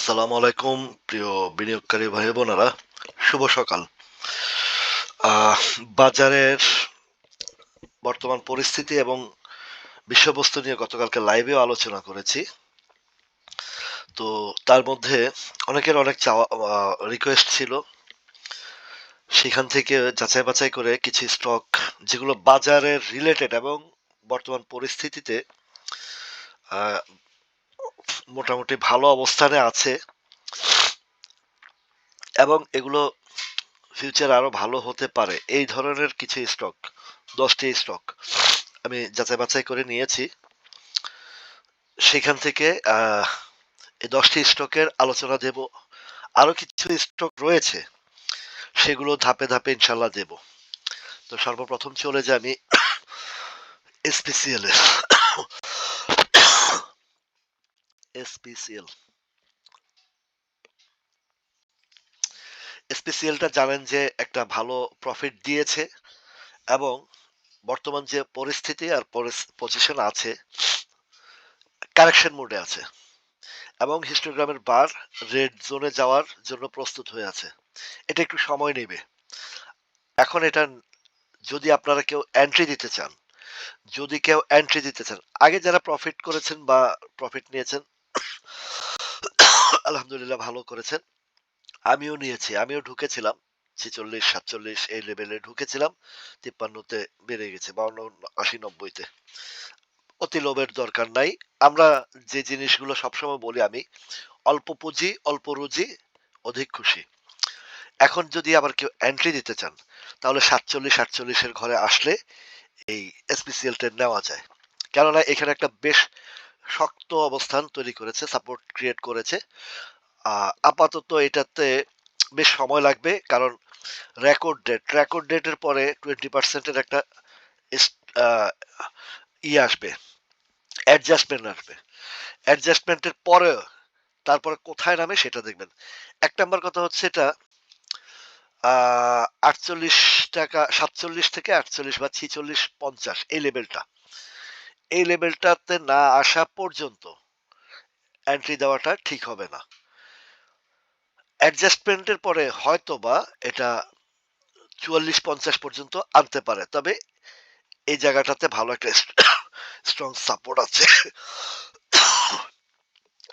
আসসালামু আলাইকুম, প্রিয় বিনিয়োগকারী ভাই বোনেরা। শুভ সকাল। বাজারের বর্তমান পরিস্থিতি এবং বিষয়বস্তু নিয়ে গতকালকে লাইভেও আলোচনা করেছি। তো তার মধ্যে অনেকের অনেক চাওয়া রিকোয়েস্ট ছিল। সেখান থেকে যাচাই বাছাই করে কিছু স্টক যেগুলো বাজারের রিলেটেড এবং বর্তমান পরিস্থিতিতে মোটামুটি ভালো অবস্থানে আছে। এবং এগুলো ফিউচার আরও ভালো হতে পারে। এই ধরনের কিছু স্টক দশটি স্টক আমি যাচাই বাছাই করে নিয়েছি। সেখান থেকে এই দশটি স্টকের আলোচনা দেব। আরও কিছু স্টক রয়েছে, সেগুলো ধাপে ধাপে ইনশাল্লাহ দেব। তো সর্বপ্রথম চলে যাই আমি এসপিসিএল এর। এসপিসিএল এসপিসিএলটা জানেন যে একটা ভালো প্রফিট দিয়েছে এবং বর্তমান যে পরিস্থিতি আর পজিশন আছে কারেকশন মোডে আছে এবং হিস্টোগ্রামের বার রেড জোনে যাওয়ার জন্য প্রস্তুত হয়ে আছে। এটা একটু সময় নেবে। এখন এটা যদি আপনারা কেউ এন্ট্রি দিতে চান, যদি কেউ এন্ট্রি দিতে চান, আগে যারা প্রফিট করেছেন বা প্রফিট নিয়েছেন আলহামদুলিল্লাহ ভালো করেছেন। আমিও নিয়েছি, আমিও ঢুকেছিলাম। ছেচল্লিশ, সাতচল্লিশ এই লেভেলে ঢুকেছিলাম। তিপ্পান্নতে বেড়ে গেছে, বাউন্ন, আশি, নব্বইতে। অতি লোভের দরকার নাই। আমরা যে জিনিসগুলো সবসময় বলি আমি, অল্প পুঁজি, অল্প রুজি, অধিক খুশি। এখন যদি আবার কেউ এন্ট্রি দিতে চান, তাহলে সাতচল্লিশ, আটচল্লিশের ঘরে আসলে এই এসপিসিএল টেন নেওয়া যায়। কেননা এখানে একটা বেশ শক্ত অবস্থান তৈরি করেছে সাপোর্ট ক্রিয়েট করেছে। আপাতত এটাতে বেশ সময় লাগবে, কারণ রেকর্ড ডেট রেকর্ড ডেটের পরে টোয়েন্টি পার্সেন্টের একটা ই আসবে অ্যাডজাস্টমেন্ট আসবে। অ্যাডজাস্টমেন্টের পরে তারপরে কোথায় নামে সেটা দেখবেন। এক নম্বর কথা হচ্ছে এটা আটচল্লিশ টাকা, সাতচল্লিশ থেকে আটচল্লিশ বা ছিচল্লিশ পঞ্চাশ, এই লেভেলটা এই লেভেলটাতে না আসা পর্যন্ত এন্ট্রি দেওয়াটা ঠিক হবে না। অ্যাডজাস্টমেন্টের পরে হয়তো বা এটা চুয়াল্লিশ পঞ্চাশ পর্যন্ত আনতে পারে, তবে এই জায়গাটাতে ভালো একটা স্ট্রং সাপোর্ট আছে।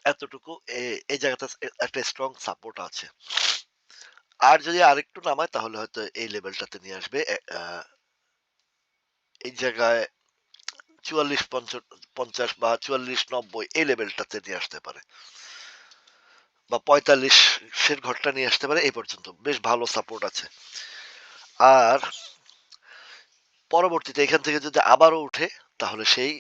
এতটুকু এই জায়গাটা একটা স্ট্রং সাপোর্ট আছে। আর যদি আরেকটু নামায় তাহলে হয়তো এই লেভেলটাতে নিয়ে আসবে এই জায়গায় চুয়াল্লিশ পঞ্চাশ বা চুয়াল্লিশ নব্বই এই লেভেলটাতে নিয়ে আসতে পারে। বা পঁয়তাল্লিশ পঁয়তাল্লিশের ঘরটা নিয়ে আসতে পারে, এই পর্যন্ত। বেশ ভালো সাপোর্ট আছে। আর পরবর্তীতে এখান থেকে যদি আবারও উঠে তাহলে সেই,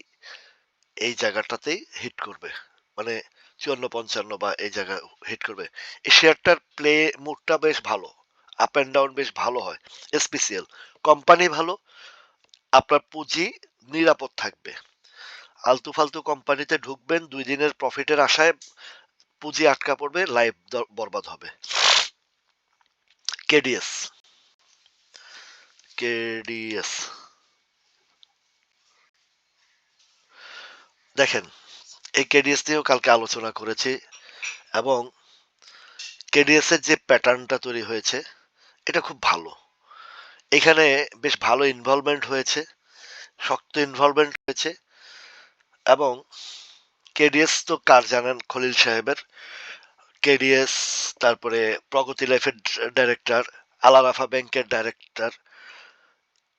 এই জায়গাটাতেই হিট করবে। মানে চুয়ান্ন, পঞ্চান্ন বা এই জায়গা হিট করবে। এই শেয়ারটার প্লে মুডটা বেশ ভালো। আপ অ্যান্ড ডাউন বেশ ভালো হয়। এসপিসিএল কোম্পানি ভালো। আপনার পুঁজি নিরাপদ থাকবে। আলতু ফালতু কোম্পানিতে ঢুকবেন, দুই দিনের প্রফিটের আশায় পুঁজি আটকা পড়বে লাইফ বরবাদ হবে। কেডিএস কেডিএস দেখেন, এই কেডিএস নিয়েও কালকে আলোচনা করেছি এবং কেডিএস এর যে প্যাটার্নটা তৈরি হয়েছে, এটা খুব ভালো। এখানে বেশ ভালো ইনভলভমেন্ট হয়েছে। শক্ত ইনভলভমেন্ট হয়েছে এবং কেডিএস তো কার জানেন? খলিল সাহেবের। কেডিএস তারপরে প্রগতি লাইফের ডাইরেক্টর আলারাফা ব্যাংকের ডাইরেক্টর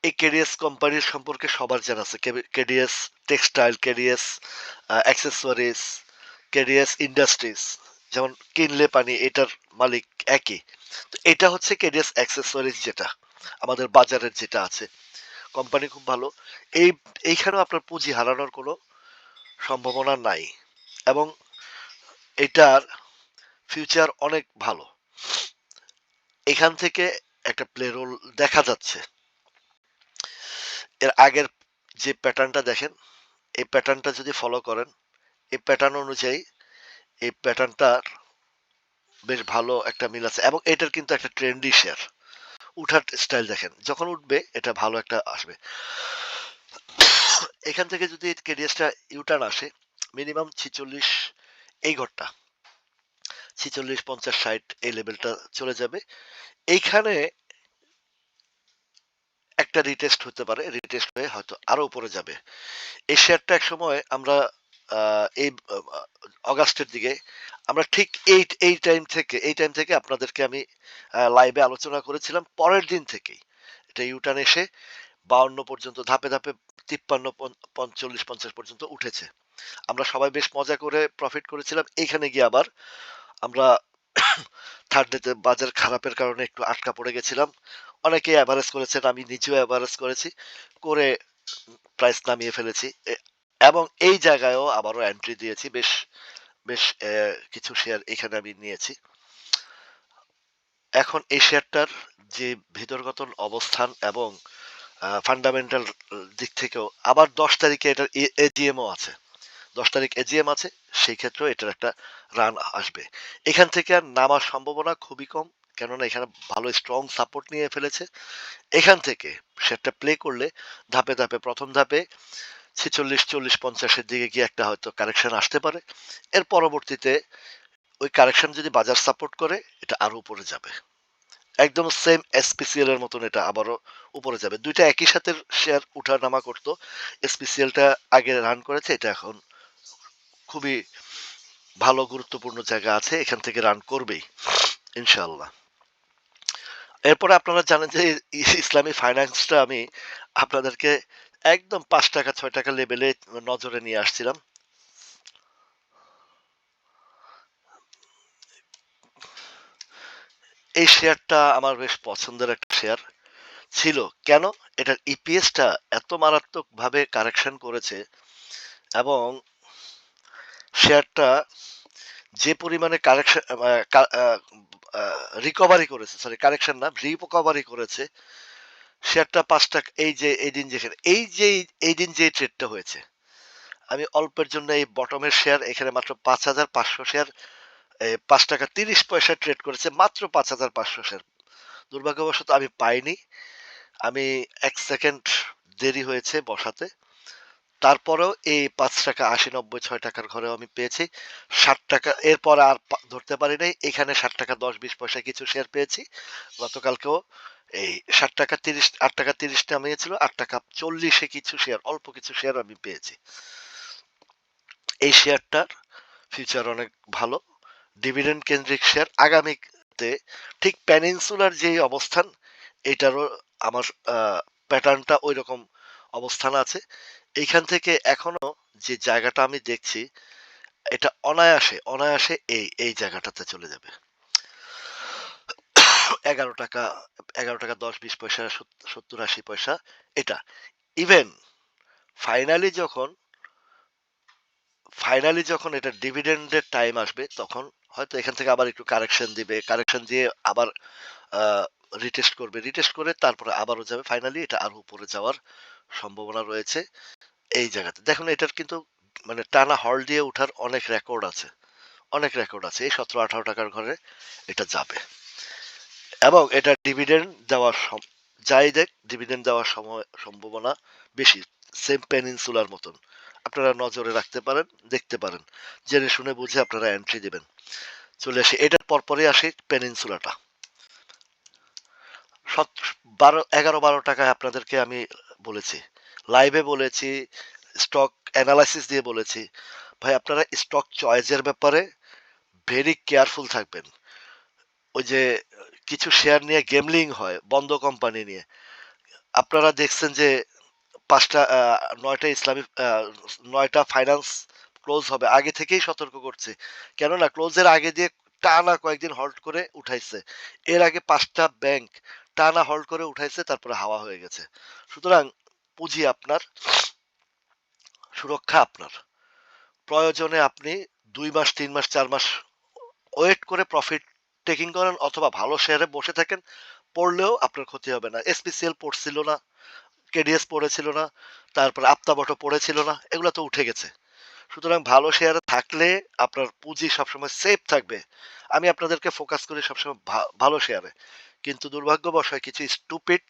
এই কেডিএস কোম্পানির সম্পর্কে সবার জানা আছে। KDS textile KDS accessories KDS industries যেমন কিনলে পানি, এটার মালিক একই। তো এটা হচ্ছে কেডিএস অ্যাক্সেসরিজ যেটা, আমাদের বাজারের যেটা আছে। কোম্পানি খুব ভালো। এই, এইখানেও আপনার পুঁজি হারানোর কোনো সম্ভাবনা নাই। এবং এটার ফিউচার অনেক ভালো। এখান থেকে একটা প্লে রোল দেখা যাচ্ছে। এর আগের যে প্যাটার্নটা দেখেন, এই প্যাটার্নটা যদি ফলো করেন, এই প্যাটার্ন অনুযায়ী এই প্যাটার্নটার বেশ ভালো একটা মিল আছে। এবং এটার কিন্তু একটা ট্রেন্ডি শেয়ার উঠার স্টাইল দেখেন। যখন উঠবে, এটা ভালো একটা আসবে। এখান থেকে যদি কেডিএসটা ইউটার্ন আসে মিনিমাম ছিচল্লিশ, এই ঘরটা, ছিচল্লিশ, পঞ্চাশ, ষাট, এই লেভেলটা চলে যাবে। এইখানে একটা রিটেস্ট হতে পারে রিটেস্ট হয়ে হয়তো আরও উপরে যাবে। এই শেয়ারটা এক সময় আমরা এই অগাস্টের দিকে আমরা ঠিক এই এই টাইম থেকে, এই টাইম থেকে আপনাদেরকে আমি লাইভে আলোচনা করেছিলাম, পরের দিন থেকেই। এটা ইউটার্ন এসে বাউন্ন পর্যন্ত, ধাপে ধাপে তিপ্পান্ন পঞ্চল্লিশ, পঞ্চাশ পর্যন্ত উঠেছে। আমরা সবাই বেশ মজা করে প্রফিট করেছিলাম। এইখানে গিয়ে আবার আমরা থার্ড ডেতে বাজার খারাপের কারণে একটু আটকা পড়ে গেছিলাম। অনেকে অ্যাভারেজ করেছেন, আমি নিজেও অ্যাভারেজ করেছি। করে প্রাইস নামিয়ে ফেলেছি। এবং এই জায়গায়ও আবারও এন্ট্রি দিয়েছি। বেশ বেশ কিছু শেয়ার এখানে আমি নিয়েছি। এখন এই শেয়ারটার যে ভিতরগত অবস্থান এবং ফান্ডামেন্টাল দিক থেকেও আবার দশ তারিখে এটার এজিএমও আছে। দশ তারিখ এজিএম আছে, সেই ক্ষেত্রেও এটার একটা রান আসবে। এখান থেকে আর নামার সম্ভাবনা খুবই কম, কেননা এখানে ভালো স্ট্রং সাপোর্ট নিয়ে ফেলেছে। এখান থেকে সেটা প্লে করলে ধাপে ধাপে, প্রথম ধাপে ছেচল্লিশ, চল্লিশ, পঞ্চাশের দিকে গিয়ে একটা হয়তো কারেকশন আসতে পারে। এর পরবর্তীতে ওই কারেকশন যদি বাজার সাপোর্ট করে, এটা আরও উপরে যাবে। একদম সেম এসপিসিএল এর মতন এটা আবারও উপরে যাবে। দুইটা একই সাথে শেয়ার উঠা নামা করতো এসপিসিএলটা আগে রান করেছে, এটা এখন খুবই ভালো, গুরুত্বপূর্ণ জায়গা আছে, এখান থেকে রান করবেই ইনশাল্লাহ এরপরে আপনারা জানেন যে ইসলামী ফাইন্যান্সটা আমি আপনাদেরকে একদম পাঁচ টাকা, ছয় টাকা লেভেলে নজরে নিয়ে আসছিলাম। এই শেয়ারটা আমার বেশ পছন্দের একটা শেয়ার ছিল। কেন? এটার ইপিএসটা এত মারাত্মকভাবে কারেকশন করেছে এবং শেয়ারটা যে পরিমাণে কারেকশন রিকভারি করেছে সরি কারেকশন না রিকভারি করেছে শেয়ারটা পাঁচ টাকা, এই যে, এই দিন যেখানে এই যে, এই দিন যে ট্রেডটা হয়েছে, আমি অল্পের জন্য এই বটমের শেয়ার এখানে মাত্র পাঁচ হাজার পাঁচশো শেয়ার পাঁচ টাকা তিরিশ পয়সা ট্রেড করেছে, মাত্র পাঁচ হাজার পাঁচশো শেয়ার দুর্ভাগ্যবশত আমি পাইনি, আমি এক সেকেন্ড দেরি হয়েছে বসাতে, তারপরেও এই পাঁচ টাকা আশি নব্বই ছয় টাকার ঘরেও আমি পেয়েছি, ষাট টাকা, এরপর আর ধরতে পারি নাই এখানে ষাট টাকা দশ বিশ পয়সা কিছু শেয়ার পেয়েছি, গতকালকেও এই ষাট টাকা তিরিশ, আট টাকা তিরিশ নামিয়েছিল আট টাকা চল্লিশে কিছু শেয়ার অল্প কিছু শেয়ার আমি পেয়েছি। এই শেয়ারটার ফিউচার অনেক ভালো। ডিভিডেন্ড কেন্দ্রিক শেয়ার আগামীতে ঠিক প্যানিনসুলার যে অবস্থান, এটারও আমার প্যাটার্নটা ওই রকম অবস্থান আছে। এইখান থেকে এখনও যে জায়গাটা আমি দেখছি, এটা অনায়াসে অনায়াসে এই এই জায়গাটাতে চলে যাবে। এগারো টাকা এগারো টাকা দশ, বিশ পয়সা সত্তর, আশি পয়সা, এটা। ইভেন ফাইনালি যখন ফাইনালি যখন এটা ডিভিডেন্ডের টাইম আসবে, তখন হয়তো এখান থেকে আবার একটু কারেকশন দিবে কারেকশন দিয়ে আবার রিটেস্ট করবে। রিটেস্ট করে তারপরে আবারও যাবে। ফাইনালি এটা আরও উপরে যাওয়ার সম্ভাবনা রয়েছে এই জায়গাতে। দেখুন, এটার কিন্তু মানে টানা হল দিয়ে ওঠার অনেক রেকর্ড আছে। অনেক রেকর্ড আছে। এই সতেরো আঠারো টাকার ঘরে এটা যাবে। এবং এটা ডিভিডেন্ড দেওয়ার যাই দেখ ডিভিডেন্ড দেওয়ার সময়, সম্ভাবনা বেশি। সেম পেনিনসুলার মতন। আপনারা নজরে রাখতে পারেন, দেখতে পারেন। জেনে শুনে বুঝে আপনারা এন্ট্রি দেবেন। চলে আসি। এটার পরপরই আসি পেনিনসুলাটা সত- বারো, এগারো, বারো টাকায় আপনাদেরকে আমি বলেছি। লাইভে বলেছি স্টক অ্যানালাইসিস দিয়ে বলেছি। ভাই, আপনারা স্টক চয়েসের ব্যাপারে ভেরি কেয়ারফুল থাকবেন। ওই যে কিছু শেয়ার নিয়ে গেমলিং হয়, বন্ধ কোম্পানি নিয়ে। আপনারা দেখছেন যে পাঁচটা নয়টা ইসলামিক নয়টা ফাইন্যান্স ক্লোজ হবে। আগে থেকেই সতর্ক করছে। কেননা ক্লোজের আগে দিয়ে টানা কয়েকদিন হল্ট করে উঠাইছে। এর আগে পাঁচটা ব্যাংক টানা হল্ট করে উঠাইছে, তারপরে হাওয়া হয়ে গেছে। সুতরাং পুঁজি আপনার, সুরক্ষা আপনার। প্রয়োজনে আপনি দুই মাস, তিন মাস, চার মাস ওয়েট করে প্রফিট টেকিং করেন অথবা ভালো শেয়ারে বসে থাকেন পড়লেও আপনার ক্ষতি হবে না। এসপিসিএল পড়ছিল না কেডিএস পড়েছিল না তারপর আপ্তাবট পড়েছিল না এগুলো তো উঠে গেছে। সুতরাং ভালো শেয়ারে থাকলে আপনার পুঁজি সবসময় সেফ থাকবে। আমি আপনাদেরকে ফোকাস করি সবসময় ভালো শেয়ারে কিন্তু দুর্ভাগ্যবশত কিছু স্টুপিড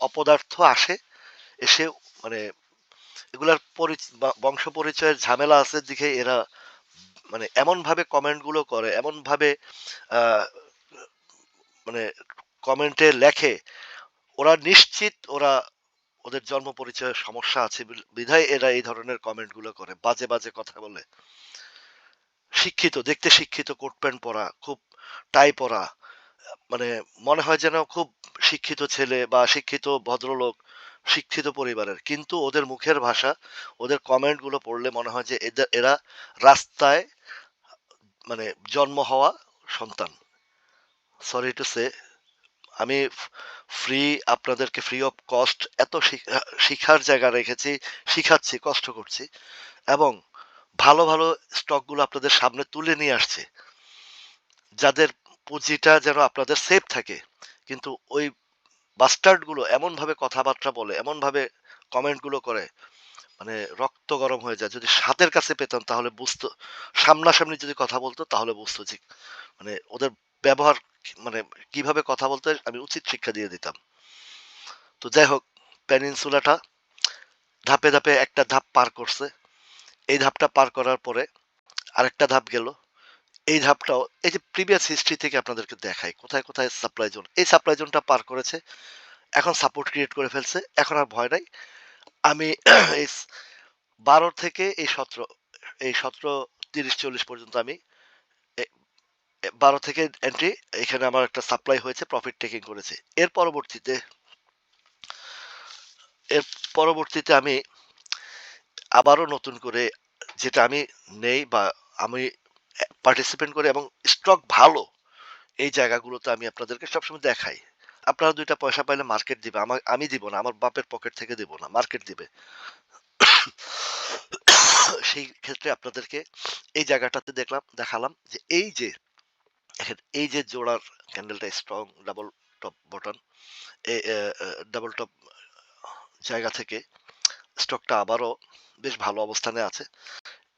অপদার্থ আসে এসে মানে এগুলার বংশ পরিচয়ের ঝামেলা আছে দিকে এরা মানে এমনভাবে কমেন্টগুলো করে, এমনভাবে মানে কমেন্টে লেখে, ওরা নিশ্চিত ওরা ওদের জন্ম পরিচয়ের সমস্যা আছে বিধায় এরা এই ধরনের কমেন্টগুলো করে। বাজে, বাজে কথা বলে। শিক্ষিত, দেখতে শিক্ষিত কোট প্যান্ট পরা, খুব টাই পরা। মানে মনে হয় যেন খুব শিক্ষিত ছেলে বা শিক্ষিত ভদ্রলোক, শিক্ষিত পরিবারের। কিন্তু ওদের মুখের ভাষা, ওদের কমেন্টগুলো পড়লে মনে হয় যে এদে এরা রাস্তায় মানে জন্ম হওয়া সন্তান। সরি টু সে আমি ফ্রি আপনাদেরকে ফ্রি অফ কস্ট এত শিখার জায়গা রেখেছি, শিখাচ্ছি, কষ্ট করছি এবং ভালো, ভালো স্টকগুলো আপনাদের সামনে তুলে নিয়ে আসছি। যাদের পুঁজিটা যেন আপনাদের সেফ থাকে। কিন্তু ওই বাস্টার্ডগুলো এমনভাবে কথাবার্তা বলে, এমনভাবে কমেন্টগুলো করে, মানে রক্ত গরম হয়ে যায়। যদি হাতের কাছে পেতাম তাহলে বুঝতো সামনাসামনি যদি কথা বলতো তাহলে বুঝতো যে মানে ওদের ব্যবহার মানে কীভাবে কথা বলতে আমি উচিত শিক্ষা দিয়ে দিতাম। তো যাই হোক প্যানিনসুলাটা ধাপে, ধাপে একটা ধাপ পার করছে। এই ধাপটা পার করার পরে আরেকটা ধাপ গেল। এই ধাপটাও এই যে প্রিভিয়াস হিস্ট্রি থেকে আপনাদেরকে দেখাই কোথায়, কোথায় সাপ্লাই জোন। এই সাপ্লাই জোনটা পার করেছে। এখন সাপোর্ট ক্রিয়েট করে ফেলছে। এখন আর ভয় নাই। আমি এই ১২ থেকে এই ১৭ এই ১৭, ৩০, ৪০ পর্যন্ত আমি ১২ থেকে এন্ট্রি এখানে আমার একটা সাপ্লাই হয়েছে, প্রফিট টেকিং করেছে এর পরবর্তীতে এর পরবর্তীতে আমি আবারও নতুন করে যেটা আমি নেই বা আমি পার্টিসিপেন্ট করি এবং স্টক ভালো, এই জায়গাগুলোতে আমি আপনাদেরকে সবসময় দেখাই। আপনারা দুইটা পয়সা পাইলে মার্কেট দিবে। আমা আমি দিব না। আমার বাপের পকেট থেকে দিব না। মার্কেট দিবে। সেই ক্ষেত্রে আপনাদেরকে এই জায়গাটাতে দেখলাম দেখালাম যে এই যে দেখেন, এই যে জোড়ার ক্যান্ডেলটা স্ট্রং ডাবল টপ বটন এ এ এ ডাবল টপ জায়গা থেকে স্টকটা আবারও বেশ ভালো অবস্থানে আছে।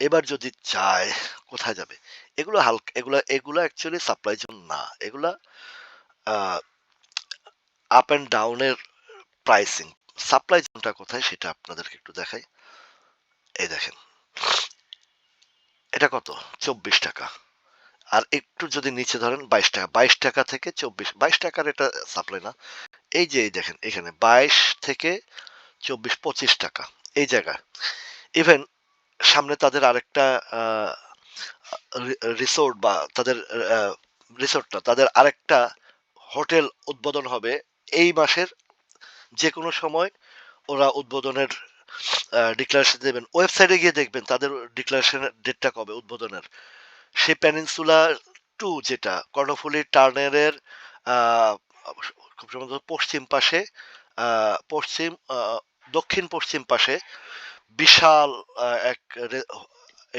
এবার যদি চায়, কোথায় যাবে? এগুলো হালকা, এগুলা এগুলা অ্যাকচুয়ালি সাপ্লাই জোন না। এগুলা আপ অ্যান্ড ডাউনের প্রাইসিং। সাপ্লাই জোনটা কোথায় সেটা আপনাদেরকে একটু দেখাই। এই দেখেন। এটা কত? ৳২৪ আর একটু যদি নিচে ধরেন ৳২২ ৳২২ থেকে চব্বিশ বাইশ টাকার এটা সাপ্লাই না। এই যে দেখেন এখানে ২২ থেকে ২৪ ৳২৫ এই জায়গা ইভেন সামনে তাদের আরেকটা রিসোর্ট বা তাদের আ রিসোর্ট না, তাদের আরেকটা হোটেল উদ্বোধন হবে এই মাসের যে কোনো সময় ওরা উদ্বোধনের ডিক্লারেশন দেবেন। ওয়েবসাইটে গিয়ে দেখবেন তাদের ডিক্লারেশনের ডেটটা কবে উদ্বোধনের। সেই পেনিনসুলা টু যেটা কর্ণফুলী টার্নারের পশ্চিম পাশে পশ্চিম দক্ষিণ পশ্চিম পাশে বিশাল এক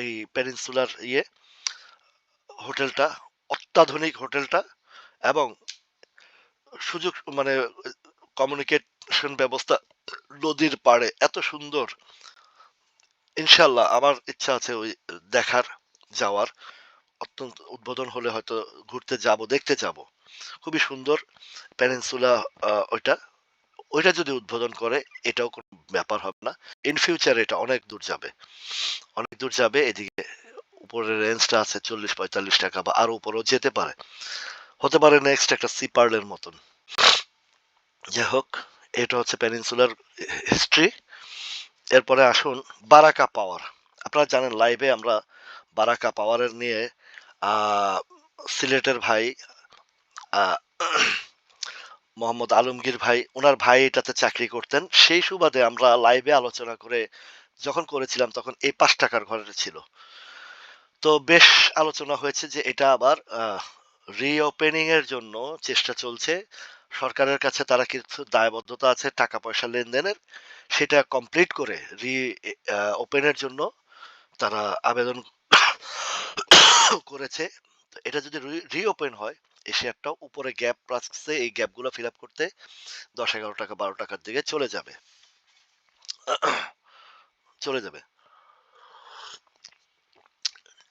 এই পেনিনসুলার ইয়ে হোটেলটা অত্যাধুনিক হোটেলটা এবং সুযোগ মানে কমিউনিকেশন ব্যবস্থা নদীর পাড়ে এত সুন্দর। ইনশাল্লাহ আমার ইচ্ছা আছে ওই দেখার, যাওয়ার। অত্যন্ত উদ্বোধন হলে হয়তো ঘুরতে যাব, দেখতে যাব। খুবই সুন্দর পেনিনসুলা আ ওইটা। ওইটা যদি উদ্বোধন করে এটাও কোনো ব্যাপার হবে না। ইন ফিউচার এটা অনেক দূর যাবে। অনেক দূর যাবে এদিকে উপরের রেঞ্জটা আছে ৳৪০-৪৫ বা আরও উপরেও যেতে পারে। হতে পারে নেক্সট একটা সি পার্লের মতন। যাই হোক এটা হচ্ছে পেনিনসুলার হি হিস্ট্রি। এরপরে আসুন বারাকা পাওয়ার। আপনারা জানেন লাইভে আমরা বারাকা পাওয়ারের নিয়ে সিলেটের ভাই মোহাম্মদ আলমগীর ভাই, ওনার ভাই এটাতে চাকরি করতেন। সেই সুবাদে আমরা লাইভে আলোচনা করে যখন করেছিলাম তখন এই পাঁচ টাকার ঘরে ছিল। তো বেশ আলোচনা হয়েছে যে এটা আবার রিওপেনিং এর জন্য চেষ্টা চলছে। সরকারের কাছে তারা কিছু দায়বদ্ধতা আছে টাকা পয়সা লেনদেনের। সেটা কমপ্লিট করে রি এ আ ওপেন এর জন্য তারা আবেদন করেছে। তো এটা যদি রিওপেন হয় এই শেয়ারটাও উপরে গ্যাপ রাখছে এই গ্যাপগুলো ফিল আপ করতে দশ এগারো টাকা বারো টাকার দিকে চলে যাবে। চলে যাবে।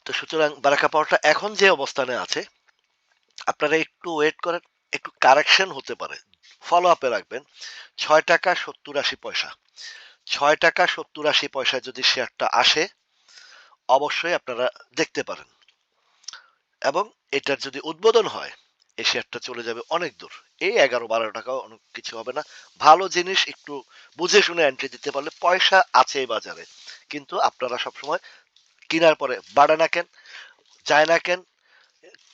তো সুতরাং বারাকা পাওয়ারটা এখন যে অবস্থানে আছে, আপনারা একটু ওয়েট করেন, একটু কারেকশন হতে পারে। ফলো আপ রাখবেন। ৳৬.৭০-৮০ ৳৬.৭০-৮০ যদি শেয়ারটা আসে, অবশ্যই আপনারা দেখতে পারেন। এবং এটার যদি উদ্বোধন হয় এই শেয়ারটা চলে যাবে অনেক দূর। এই এগারো বারো টাকা অনেক কিছু হবে না। ভালো জিনিস একটু বুঝে শুনে এন্ট্রি দিতে পারলে পয়সা আছে এই বাজারে। কিন্তু আপনারা সবসময় কেনার পরে বাড়ে না কেন, যায় না কেন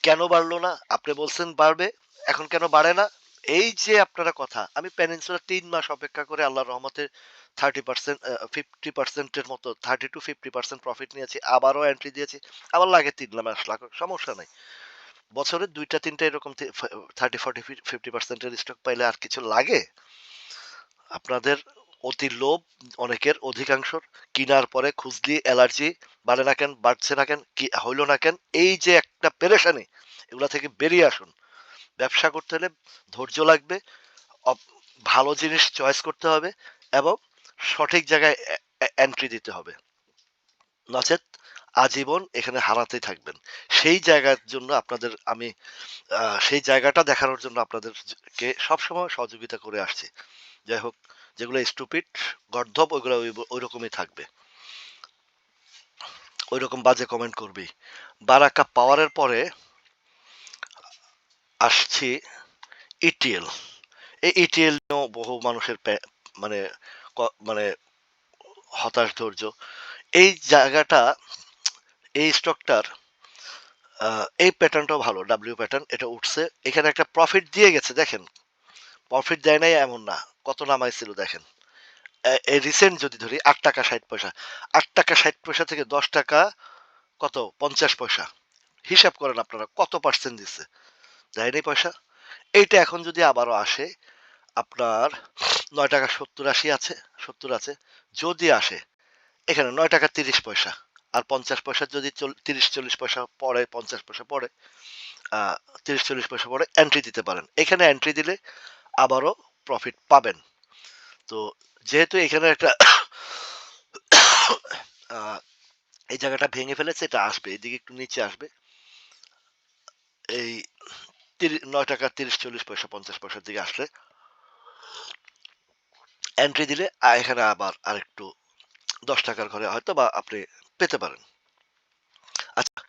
কেন বাড়লো না, আপনি বলছেন বাড়বে, এখন কেন বাড়ে না? এই যে আপনারা কথা, আমি পেনিনসুলা তিন মাস অপেক্ষা করে আল্লাহর রহমতে থার্টি পার্সেন্ট ফিফটি পার্সেন্টের মতো thirty to fifty percent profit নিয়েছি, আবারও এন্ট্রি দিয়েছি, আবার লাগে তিন মাস লাখ, সমস্যা নাই। বছরে দুইটা, তিনটা এরকম থার্টি ফর্টি ফিফটি পার্সেন্টের স্টক পাইলে আর কিছু লাগে? আপনাদের অতি লোভ অনেকের অধিকাংশর কিনার পরে খুঁজলি, অ্যালার্জি, বাড়ে না কেন, বাড়ছে না কেন, কি, হইল না কেন, এই যে একটা পেরেশানি, এগুলা থেকে বেরিয়ে আসুন। ব্যবসা করতে হলে ধৈর্য লাগবে ভালো জিনিস চয়েস করতে হবে, এবং সঠিক জায়গায় এন্ট্রি দিতে হবে। নচেত আজীবন এখানে হারাতেই থাকবেন। সেই জায়গার জন্য আপনাদের আমি সেই জায়গাটা দেখানোর জন্য আপনাদেরকে সবসময় সহযোগিতা করে আসছি। যাই হোক, যেগুলো স্টুপিড গর্ধব, ওইগুলো ওই- রকমই থাকবে। ওই রকম বাজে কমেন্ট করবি। বারাকা পাওয়ারের পরে আসছি ইটিএল এই ইটিএল বহু মানুষের মানে মানে হতাশ ধৈর্য এই জায়গাটা, এই স্টকটার এই প্যাটার্নটাও ভালো ডাব্লিউ প্যাটার্ন এটা উঠছে। এখানে একটা প্রফিট দিয়ে গেছে, দেখেন। প্রফিট দেয় নাই এমন না, কত নামাইছিল দেখেন। এই রিসেন্ট যদি ধরি, আট টাকা ষাট পয়সা। আট টাকা ষাট পয়সা থেকে দশ টাকা কত? পঞ্চাশ পয়সা। হিসাব করেন আপনারা, কত পার্সেন্ট দিচ্ছে দেয়নি পয়সা। এইটা এখন যদি আবারও আসে আপনার নয় টাকা সত্তর আশি আছে, সত্তর আছে, যদি আসে, এখানে নয় টাকা তিরিশ পয়সা আর পঞ্চাশ পয়সা যদি তিরিশ চল্লিশ পয়সা পড়ে, পঞ্চাশ পয়সা পড়ে তিরিশ চল্লিশ পয়সা পড়ে এন্ট্রি দিতে পারেন। এখানে এন্ট্রি দিলে আবারও প্রফিট পাবেন। তো যেহেতু এখানে একটা এই জায়গাটা ভেঙে ফেলেছে, এটা আসবে, এদিকে একটু নিচে আসবে। এই নয় টাকা তিরিশ চল্লিশ পয়সা, পঞ্চাশ পয়সার দিকে আসলে এন্ট্রি দিলে এখানে আবার আরেকটু দশ টাকার ঘরে হয়তো বা আপনি পেতে পারেন। আচ্ছা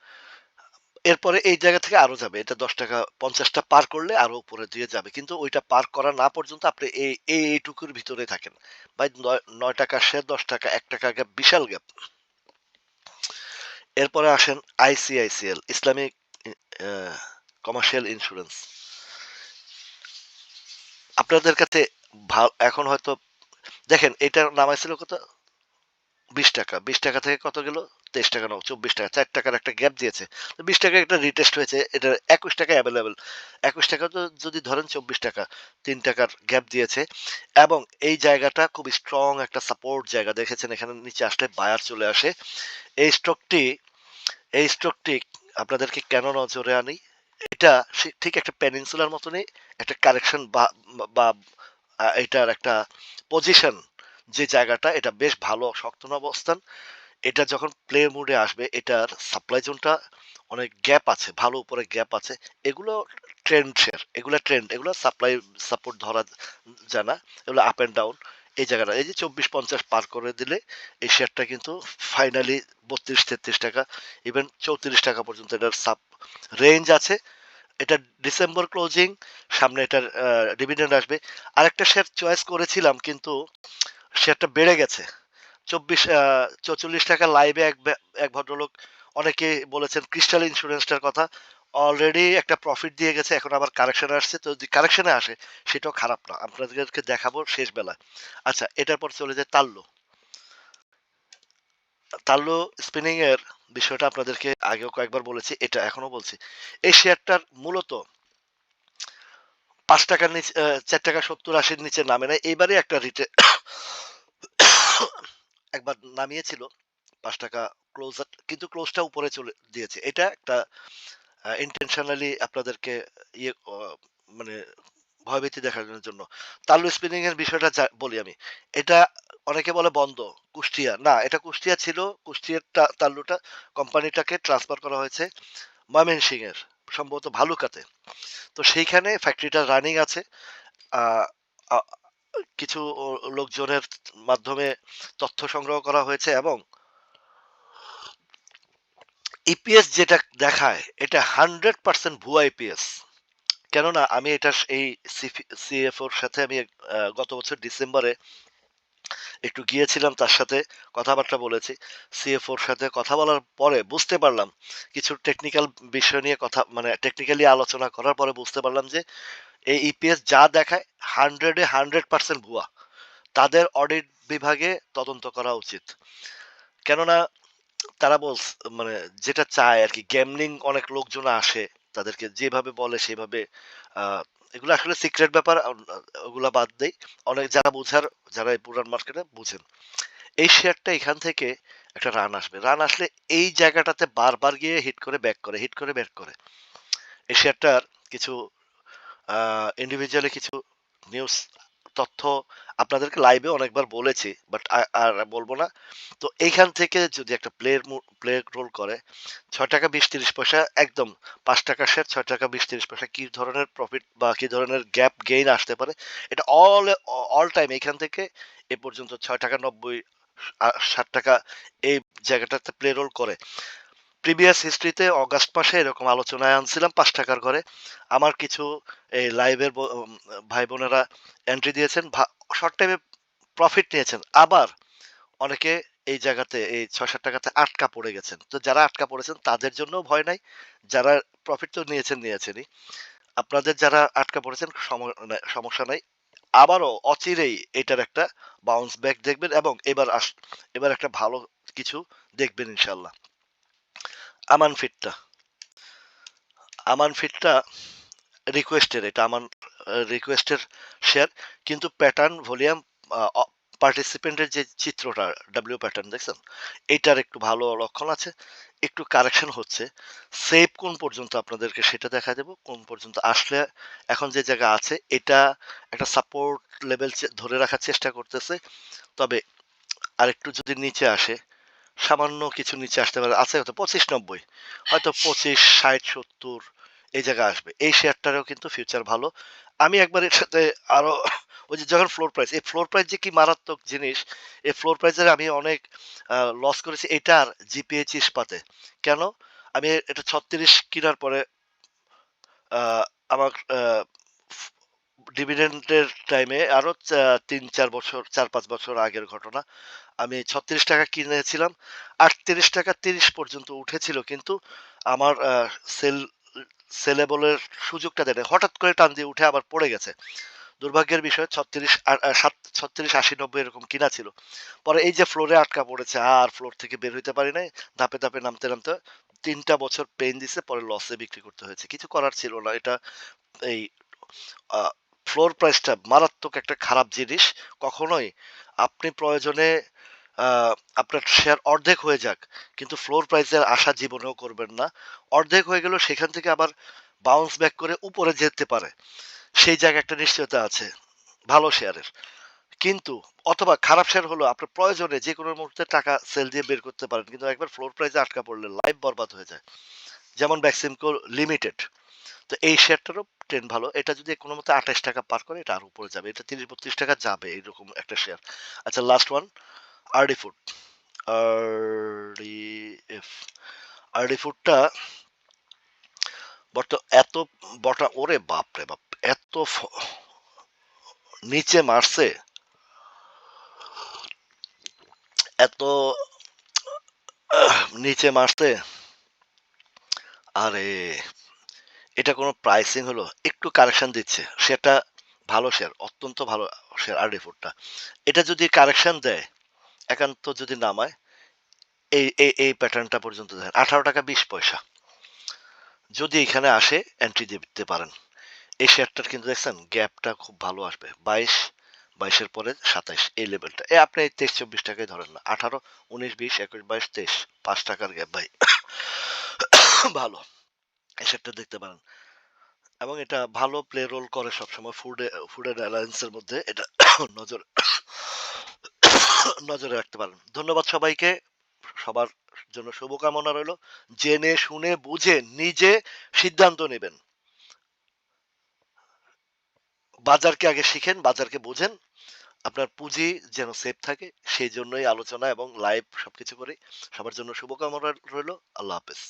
এরপরে এই জায়গা থেকে আরও যাবে। এটা দশ টাকা পঞ্চাশটা পার করলে আরও উপরে দিয়ে যাবে। কিন্তু ওইটা পার করা না পর্যন্ত আপনি এই এই এইটুকুর ভিতরে থাকেন। ভাই, নয়- টাকা সে, দশ টাকা, এক টাকা গ্যাপ, বিশাল গ্যাপ। এরপরে আসেন আইসিআইসিএল ইসলামিক কমার্শিয়াল ইন্স্যুরেন্স। আপনাদের কাছে এখন হয়তো দেখেন এটা নামাইছিল কত? বিশ টাকা। বিশ টাকা থেকে কত গেল? তেইশ টাকা নাও, চব্বিশ টাকা। চার টাকার একটা গ্যাপ দিয়েছে। বিশ টাকা একটা রিটেস্ট হয়েছে, এটা একুশ টাকা অ্যাভেলেবেল একুশ টাকা তো যদি ধরেন চব্বিশ টাকা, তিন টাকার গ্যাপ দিয়েছে। এবং এই জায়গাটা খুব স্ট্রং একটা সাপোর্ট জায়গা। দেখেছেন, এখানে নিচে আসলে বায়ার চলে আসে। এই স্টকটি এই স্টকটি আপনাদেরকে কেন নজরে আনি? এটা ঠিক একটা পেনিনসুলার মতনই একটা কারেকশন বা এটার একটা পজিশন যে জায়গাটা, এটা বেশ ভালো, শক্ত অবস্থান। এটা যখন প্লে মুডে আসবে, এটার সাপ্লাই জোনটা অনেক গ্যাপ আছে, ভালো উপরে গ্যাপ আছে। এগুলো ট্রেন্ড শেয়ার এগুলো ট্রেন্ড এগুলো সাপ্লাই সাপোর্ট ধরা জানা এগুলো আপ অ্যান্ড ডাউন এই জায়গাটা। এই যে চব্বিশ পঞ্চাশ পার করে দিলে এই শেয়ারটা কিন্তু ফাইনালি বত্রিশ তেত্রিশ টাকা ইভেন চৌত্রিশ টাকা পর্যন্ত এটার সাপ রেঞ্জ আছে। এটা ডিসেম্বর ক্লোজিং সামনে এটার ডিভিডেন্ড আসবে। আরেকটা শেয়ার চয়েস করেছিলাম, কিন্তু শেয়ারটা বেড়ে গেছে। চব্বিশ চৌচল্লিশ টাকা লাইভে এক এক ভদ্রলোক অনেকে বলেছেন ক্রিস্টাল ইন্স্যুরেন্সটার কথা। অলরেডি একটা প্রফিট দিয়ে গেছে, এখন আবার কারেকশনে আসছে। তো যদি কারেকশনে আসে, সেটাও খারাপ না। আপনাদেরকে দেখাবো শেষ বেলায়। আচ্ছা এটার পর চলে যায় তাল্লো তাল্লো স্পিনিং এর বিষয়টা আপনাদেরকে আগেও কয়েকবার বলেছি, এটা এখনও বলছি। এই শেয়ারটার মূলত পাঁচ টাকার নিচে চার টাকা সত্তর আশির নিচে নামে না এইবারে একটা রিটে একবার নামিয়েছিল পাঁচ টাকা ক্লোজ কিন্তু ক্লোজটা উপরে চলে দিয়েছে। এটা একটা ইন্টেনশনালি আপনাদেরকে ইয়ে মানে ভয়ভীতি দেখানোর জন্য। তাল্লু স্পিনিং এর বিষয়টা বলি আমি। এটা অনেকে বলে বন্ধ, কুষ্টিয়া। না, এটা কুষ্টিয়া ছিল, কুষ্টিয়ার তাল্লুটা কোম্পানিটাকে ট্রান্সফার করা হয়েছে ময়মনসিং এর, সম্ভবত ভালুকাতে। তো সেইখানে ফ্যাক্টরিটা রানিং আছে। কিছু লোকজনের মাধ্যমে তথ্য সংগ্রহ করা হয়েছে এবং ইপিএস যেটা দেখায়, এটা 100% ভুয়া ইপিএস। কেননা আমি এটা এই সিএফওর সাথে আমি গত বছর ডিসেম্বরে একটু গিয়েছিলাম তার সাথে কথাবার্তা বলেছি। সিএফওর সাথে কথা বলার পরে বুঝতে পারলাম কিছু টেকনিক্যাল বিষয় নিয়ে কথা মানে টেকনিক্যালি আলোচনা করার পরে বুঝতে পারলাম যে এই ইপিএস যা দেখায় হান্ড্রেডে হান্ড্রেড পার্সেন্ট ভুয়া। তাদের অডিট বিভাগে তদন্ত করা উচিত। কেননা তারা বলস মানে যেটা চায় আর কি গ্যামলিং অনেক লোকজন আসে। তাদেরকে যেভাবে বলে সেভাবে এগুলো আসলে সিক্রেট ব্যাপার ওগুলো বাদ দেই। অনেক যারা বোঝার যারা এই পুরান মার্কেটে বুঝেন। এই শেয়ারটা এখান থেকে একটা রান আসবে। রান আসলে এই জায়গাটাতে বারবার গিয়ে হিট করে ব্যাক করে, হিট করে ব্যাক করে। এই শেয়ারটার কিছু ইন্ডিভিজুয়ালি কিছু নিউজ তথ্য আপনাদেরকে লাইভে অনেকবার বলেছি। বাট আর বলব না। তো এইখান থেকে যদি একটা প্লের মু প্লে রোল করে ৳৬.২০-৩০ একদম ৳৫ শেয়ার ৳৬.২০-৩০ কি ধরনের প্রফিট বা কী ধরনের গ্যাপ গেইন আসতে পারে, এটা অল অল টাইম এখান থেকে এ পর্যন্ত ৳৬.৯০ আ ৳৬০ এই জায়গাটাতে প্লে রোল করে। প্রিভিয়াস হিস্ট্রিতে অগাস্ট মাসে এরকম আলোচনায় আনছিলাম পাঁচ টাকার করে। আমার কিছু এই লাইভের ভাই বোনেরা এন্ট্রি দিয়েছেন। শর্ট টাইমে প্রফিট নিয়েছেন। আবার অনেকে এই জায়গাতে এই ৳৬-৭ টাকাতে আটকা পড়ে গেছেন। তো যারা আটকা পড়েছেন তাদের জন্যও ভয় নাই। যারা প্রফিট তো নিয়েছেন, নিয়েছেনই। আপনাদের যারা আটকা পড়েছেন মানে সমস্যা নাই। আবারও অচিরেই এটার একটা বাউন্স ব্যাক দেখবেন এবং এবার আস এবার একটা ভালো কিছু দেখবেন ইনশাআল্লাহ। আমান ফিটটা। আমান ফিটটা রিকোয়েস্টের এটা আমান রিকোয়েস্টের শেয়ার। কিন্তু প্যাটার্ন ভলিউম পার্টিসিপেন্টের যে চিত্রটা ডাব্লিউ প্যাটার্ন দেখছেন? এটার একটু ভালো লক্ষণ আছে। একটু কারেকশন হচ্ছে। সেভ কোন পর্যন্ত আপনাদেরকে সেটা দেখা দেব। কোন পর্যন্ত আসলে এখন যে জায়গা আছে এটা একটা সাপোর্ট লেভেল ধরে রাখার চেষ্টা করতেছে। তবে আরেকটু যদি নিচে আসে, সামান্য কিছু নিচে আসতে পারে। আছে হয়তো ২৫-৯০ হয়তো ২৫, ৬০, ৭০ এই জায়গায় আসবে। এই শেয়ারটারও কিন্তু ফিউচার ভালো। আমি একবার এর সাথে আরও ওই যে যখন ফ্লোর প্রাইস, এই ফ্লোর প্রাইস যে কি মারাত্মক জিনিস, এই ফ্লোর প্রাইসের আমি অনেক লস করেছি এটার জিপিএইচ ইস্পাতে। কেন? আমি এটা ৩৬ কিনার পরে আমার ডিভিডেন্ডের টাইমে আরও তিন ৩-৪ বছর ৪-৫ বছর আগের ঘটনা। আমি ৳৩৬ কিনেছিলাম। ৳৩৮ ৩০ পর্যন্ত উঠেছিল। কিন্তু আমার সেল সেলেবলের সুযোগটা দেয় হঠাৎ করে টান দিয়ে উঠে আবার পড়ে গেছে। দুর্ভাগ্যের বিষয় ৩৬ আ আ সাত ৩৬, ৮০, ৯০ এরকম কিনা ছিল। পরে এই যে ফ্লোরে আটকা পড়েছে আর ফ্লোর থেকে বের হইতে পারি নাই। ধাপে, ধাপে নামতে, নামতে তিনটা বছর পেইন দিছে। পরে লসে বিক্রি করতে হয়েছে। কিছু করার ছিল না। এটা এই ফ্লোর প্রাইসটা মারাত্মক একটা খারাপ জিনিস। কখনোই আপনি প্রয়োজনে আপনার শেয়ার অর্ধেক হয়ে যাক। কিন্তু ফ্লোর প্রাইসের আশা জীবনেও করবেন না। অর্ধেক হয়ে গেলেও সেখান থেকে আবার বাউন্স ব্যাক করে উপরে যেতে পারে। সেই জায়গায় একটা নিশ্চয়তা আছে। ভালো শেয়ারের। কিন্তু, অথবা খারাপ শেয়ার হলো আপনার প্রয়োজনে যে কোনো মুহূর্তে টাকা সেল দিয়ে বের করতে পারেন। কিন্তু একবার ফ্লোর প্রাইসে আটকা পড়লে লাইফ বরবাদ হয়ে যায়। যেমন বেক্সিমকো লিমিটেড। তো এই শেয়ারটারও ট্রেন ভালো। এটা যদি কোনমতে ৳২৮ পার করে, এটা আরও উপরে যাবে। এটা ৳৩০-৩২ যাবে এরকম একটা শেয়ার। আচ্ছা last one RD food. RDF. RD ফুডটা বর্ত এত বটা ওরে বাপরে বাপ! এত নিচে মারছে। এত নিচে মারছে। আরে! এটা কোন প্রাইসিং হলো? একটু কারেকশন দিচ্ছে। সেটা ভালো শেয়ার, অত্যন্ত ভালো শেয়ার আরডি ফুডটা। এটা যদি কারেকশন দেয়, একান্ত যদি নামায়, এই এই এই প্যাটার্নটা পর্যন্ত দেখেন ৳১৮.২০ যদি এখানে আসে এন্ট্রি দিতে পারেন। এই শেয়ারটার কিন্তু দেখছেন গ্যাপটা খুব ভালো আসবে। বাইশ বাইশের পরে ২৭ এই লেভেলটা। এ আপনি তেইশ চব্বিশ টাকায় ধরেন না। আঠারো উনিশ বিশ একুশ বাইশ তেইশ পাঁচ টাকার গ্যাপ ভাই। ভালো। এই শেয়ারটা দেখতে পারেন। এবং এটা ভালো প্লে রোল করে সবসময় ফুড ফুড অ্যান্ড অ্যালায়েন্স এর মধ্যে এটা নজর নজরে রাখতে পারেন। ধন্যবাদ সবাইকে। সবার জন্য শুভকামনা রইল। জেনে শুনে বুঝে নিজে সিদ্ধান্ত নেবেন বাজারকে আগে শিখেন, বাজারকে বোঝেন। আপনার পুঁজি যেন সেফ থাকে সেই জন্যই আলোচনা এবং লাইভ সবকিছু করি। সবার জন্য শুভকামনা রইল। আল্লাহ হাফেজ।